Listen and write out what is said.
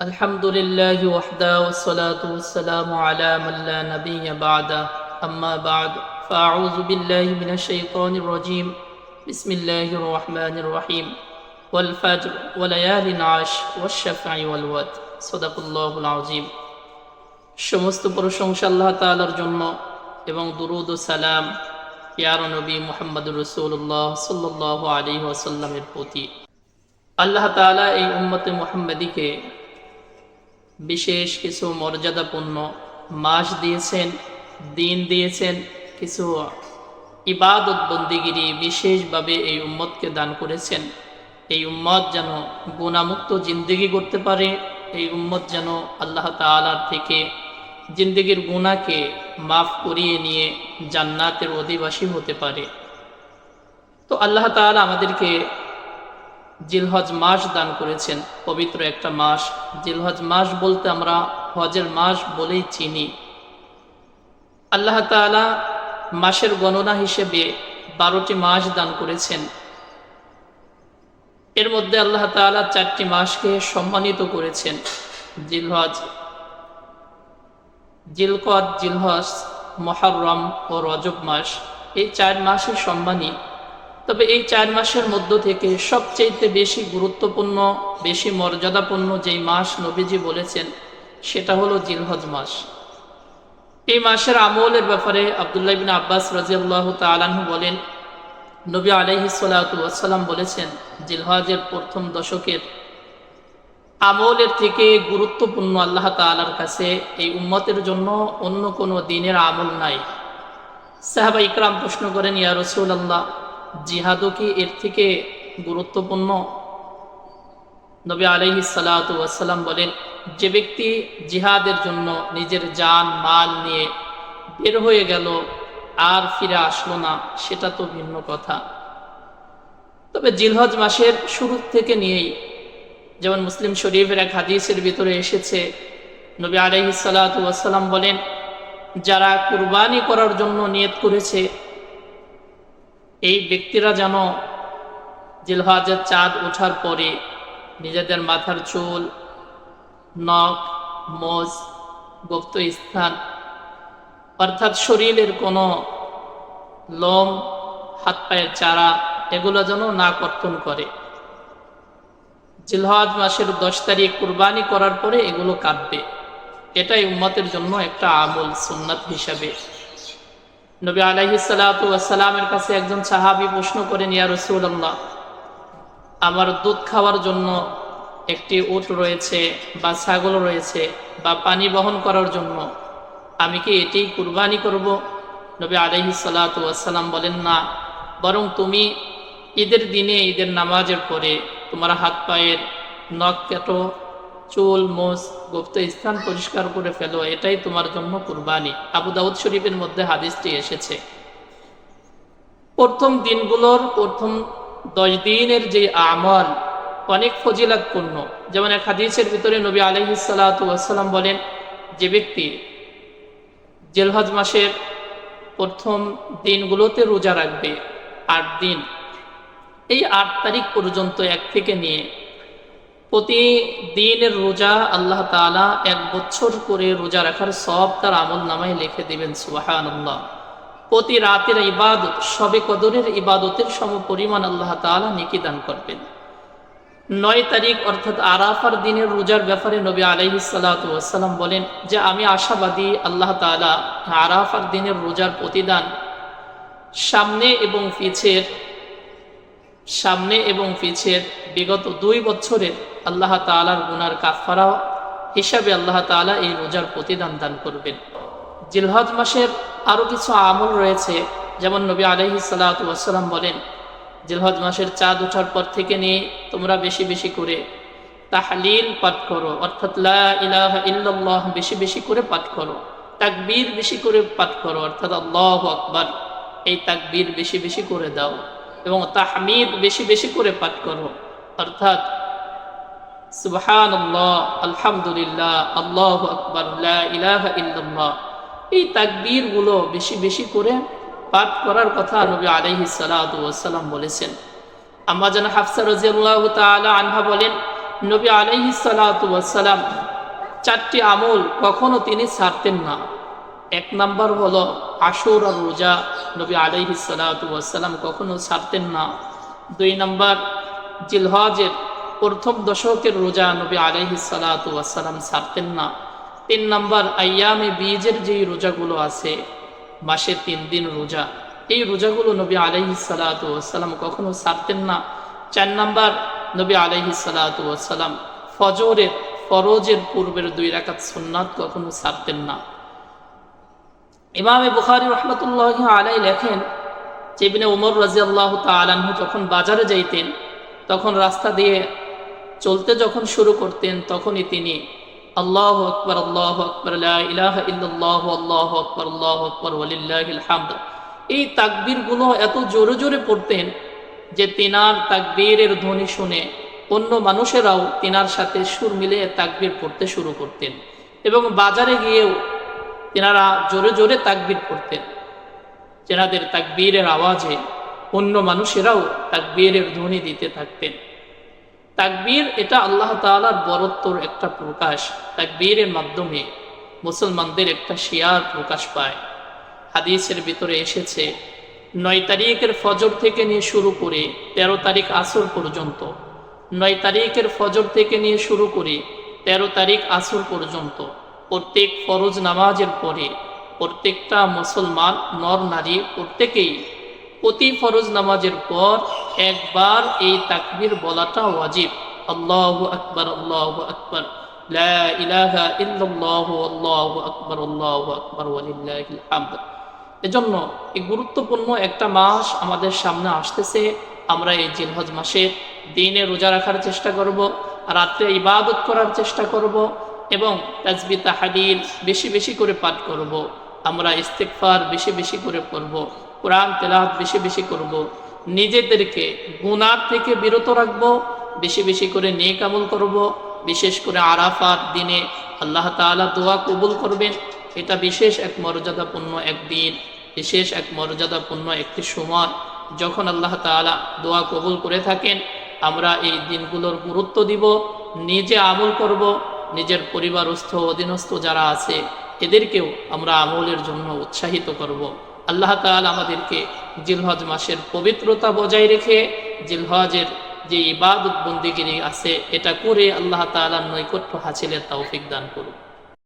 الحمد لله وحده والصلاة والسلام على من لا نبي بعده أما بعد فأعوذ بالله من الشيطان الرجيم بسم الله الرحمن الرحيم والفجر وليال عاش والشفع والوتر صدق الله العظيم সমস্ত প্রশংসা আল্লাহ তাআলার জন্য এবং দুরুদ ও সালাম ইয়ার নবী মোহাম্মদ রসুল্লাহ সাল্লাহ আলী ওয়াসাল্লামের প্রতি আল্লাহ তাআলা এই উম্মতে মোহাম্মদীকে বিশেষ কিছু মর্যাদাপূর্ণ মাস দিয়েছেন, দিন দিয়েছেন, কিছু ইবাদত বন্দিগিরি বিশেষভাবে এই উম্মতকে দান করেছেন। এই উম্মত যেন গুণামুক্ত জিন্দিগি করতে পারে, এই উম্মত যেন আল্লাহ তালার থেকে জিন্দিগির গুণাকে মাফ করিয়ে নিয়ে জান্নাতের অধিবাসী হতে পারে। তো আল্লাহ তাআলা আমাদেরকে জিলহজ মাস দান করেছেন, পবিত্র একটা মাস। জিলহজ মাস বলতে আমরা হজের মাস বলেই চিনি। আল্লাহ তাআলা মাসের গণনা হিসেবে বারোটি মাস দান করেছেন। এর মধ্যে আল্লাহ তাআলা চারটি মাসকে সম্মানিত করেছেন। জিলহজ, জিলকদ, জিলহজ, মহরম ও রজব মাস। এই চার মাসের সম্মানী। তবে এই চার মাসের মধ্য থেকে সবচেয়ে বেশি গুরুত্বপূর্ণ, বেশি মর্যাদাপূর্ণ যেই মাস নবীজি বলেছেন, সেটা হলো জিলহজ মাস। এই মাসের আমলের ব্যাপারে আবদুল্লাহ বিন আব্বাস রাজিয়াল্লাহ তালাহু বলেন, নবী আলহি সাল্লাম বলেছেন, জিলহজের প্রথম দশকের আমলের থেকে গুরুত্বপূর্ণ আল্লাহ তালার কাছে এই উম্মতের জন্য অন্য কোনো দিনের আমল নাই। সাহাবা ইকরাম প্রশ্ন করেন, ইয়া রসুল আল্লাহ জিহাদও কি এর থেকে গুরুত্বপূর্ণ? নবী আলহি সালাতাম বলেন, যে ব্যক্তি জিহাদের জন্য নিজের যান মাল নিয়ে বের হয়ে গেল আর ফিরে আসলো না, সেটা তো ভিন্ন কথা। তবে জিলহজ মাসের শুরু থেকে নিয়েই যেমন মুসলিম শরীফের এক হাদিসের ভিতরে এসেছে, নবী আলহি সালাতাম বলেন, যারা কুরবানি করার জন্য নিয়ত করেছে এই ব্যক্তিরা যেন জিলহাজের চাঁদ ওঠার পরে নিজেদের মাথার চুল, নখ, মোজ, গুপ্ত স্থান, অর্থাৎ শরীরের কোনো লোম, হাত পায়ের চারা, এগুলো যেন না কর্তন করে। জিলহাজ মাসের দশ তারিখ কুরবানি করার পরে এগুলো কাটবে এটাই উম্মতের জন্য একটা আমল, সুন্নাত হিসাবে। নবী আলাইহি সালাতামের কাছে একজন সাহাবি প্রশ্ন করেন, ইয়া রসুল্লাহ আমার দুধ খাওয়ার জন্য একটি উট রয়েছে বা ছাগল রয়েছে বা পানি বহন করার জন্য, আমি কি এটি কুরবানি করব? নবী আলাইহি সালাতাম বলেন, না, বরং তুমি ঈদের দিনে, ঈদের নামাজের পরে তোমার হাত পায়ের নখ কেটো চুল মোস গুপ্ত স্থান পরিষ্কার করে ফেলো, এটাই তোমার জন্য কুরবানি। আবু দাউদ শরীফের মধ্যে হাদিসটি এসেছে। প্রথম দিনগুলোর প্রথম দশ দিনের যে আমল, অনেক ফজিলাতপূর্ণ। যেমন এক হাদিসের ভিতরে নবী আলহি সাল্লাম বলেন, যে ব্যক্তি জেলহজ মাসের প্রথম দিনগুলোতে রোজা রাখবে, আট দিন, এই আট তারিখ পর্যন্ত এক থেকে নিয়ে প্রতিদিনের রোজা আল্লাহ তালা এক বছর করে রোজা রাখার সব তার আমল নামায় লিখে দিবেন আল্লাহ প্রতি রাতের ইবাদত, সবে কদরের ইবাদতের সম পরিমাণ আল্লাহ তালা নিকি দান করবেন। নয় তারিখ অর্থাৎ আরাফার দিনের রোজার ব্যাপারে নবী আলহি সাল্লাম বলেন যে, আমি আশাবাদী আল্লাহ তালা আরাফার দিনের রোজার প্রতিদান সামনে এবং পিছের সামনে এবং পিছের বিগত দুই বছরের আল্লাহ তালার গুনার কাফারা হিসাবে আল্লাহ তালা এই রোজার প্রতিদান দান করবেন। জিলহজ মাসের আরও কিছু আমল রয়েছে, যেমন নবী আলহি সাল্লাম বলেন, জিলহজ মাসের চাঁদ ওঠার পর থেকে নিয়ে তোমরা বেশি বেশি করে তাহলিল পাঠ করো, অর্থাৎ ইল্লাল্লাহ বেশি বেশি করে পাঠ করো, তাকবীর বেশি করে পাঠ করো, অর্থাৎ আল্লাহ আকবর, এই তাকবীর বেশি বেশি করে দাও। এবং তাহমিদ বেশি বেশি করে পাঠ করো। অর্থাৎ সুবহান আলহামদুলিল্লাহ, আল্লাহ আকবর ইল্লাল্লাহ। এই তাকবীরগুলো বেশি বেশি করে পাঠ করার কথা নবী আলহি সালাম বলেছেন। আম্মা যেন হাফসা রাজিয়াল্লাহ তালা আনহা বলেন, নবী আলাইহি সালাম চারটি আমল কখনো তিনি ছাড়তেন না। এক নাম্বার হলো আশুর আর রোজা নবী আলাইহি সালাম কখনো ছাড়তেন না। দুই নাম্বার, জিলহজের প্রথম দশকের রোজা নবী আলাইহি সালাম ছাড়তেন না। তিন নাম্বার, আয়ামে বীজের যেই রোজাগুলো আছে, মাসে তিন দিন রোজা, এই রোজাগুলো নবী আলাইহি সালাম কখনো ছাড়তেন না। চার নম্বর, নবী আলাইহি সালাম ফজরের ফরজের পূর্বের দুই রাকাত সুন্নাত কখনো ছাড়তেন না। ইমামে বুখারি রহমতুল্লাহ আলাই লেখেন যে ইবনে উমর রাজি আল্লাহ তালাহু যখন বাজারে যাইতেন, তখন রাস্তা দিয়ে চলতে যখন শুরু করতেন, তখনই তিনি আল্লাহ আকবর আল্লাহ আকবর ইলাহ ইল্লাল্লাহ, আল্লাহ আকবর আল্লাহ আকবর, ওয়ালিল্লাহিল হামদ এই তাকবীরগুলো এত জোরে জোরে পড়তেন যে তিনার তাকবীরের ধ্বনি শুনে অন্য মানুষেরাও তিনার সাথে সুর মিলে তাকবীর পড়তে শুরু করতেন এবং বাজারে গিয়েও তেনারা জোরে জোরে তাকবির করতেন। তেনাদের তাকবীরের আওয়াজে অন্য মানুষেরাও তাকবীরের ধ্বনি দিতে থাকতেন। তাকবীর এটা আল্লাহ তালার বরত্বর একটা প্রকাশ। তাকবীরের মাধ্যমে মুসলমানদের একটা শিয়ার প্রকাশ পায়। হাদিসের ভিতরে এসেছে, নয় তারিখের ফজর থেকে নিয়ে শুরু করে ১৩ তারিখ আসর পর্যন্ত, নয় তারিখের ফজর থেকে নিয়ে শুরু করে ১৩ তারিখ আসর পর্যন্ত প্রত্যেক ফরজ নামাজের পরে প্রত্যেকটা মুসলমান, নর, নারী প্রত্যেকেই প্রতি ফরজ নামাজের পর একবার এই তাকবির বলাটা ওয়াজিব। আল্লাহ আকবর আল্লাহ আকবর। এজন্য এই গুরুত্বপূর্ণ একটা মাস আমাদের সামনে আসতেছে। আমরা এই জিলহজ মাসে দিনে রোজা রাখার চেষ্টা করব, রাত্রে ইবাদত করার চেষ্টা করব এবং তাজবি তাহাদিল বেশি বেশি করে পাঠ করব। আমরা ইস্তেকফার বেশি বেশি করে করব। কোরআন তেলাহাত বেশি বেশি করব। নিজেদেরকে গুনার থেকে বিরত রাখব বেশি বেশি করে নেক আমল করব। বিশেষ করে আরাফাত দিনে আল্লাহ তাআলা দোয়া কবুল করবেন এটা বিশেষ এক মর্যাদাপূর্ণ একদিন, বিশেষ এক মর্যাদাপূর্ণ একটি সময় যখন আল্লাহ তাআলা দোয়া কবুল করে থাকেন, আমরা এই দিনগুলোর গুরুত্ব দিব নিজে আমল করব নিজের পরিবারস্থ অধীনস্থ যারা আছে, এদেরকেও আমরা আমলের জন্য উৎসাহিত করব। আল্লাহ তাল আমাদেরকে জিলহজ মাসের পবিত্রতা বজায় রেখে জিলহজের যে ইবাদত বন্দিগিরি আছে, এটা করে আল্লাহ তালার নৈকট্য হাসিলের তৌফিক দান করুন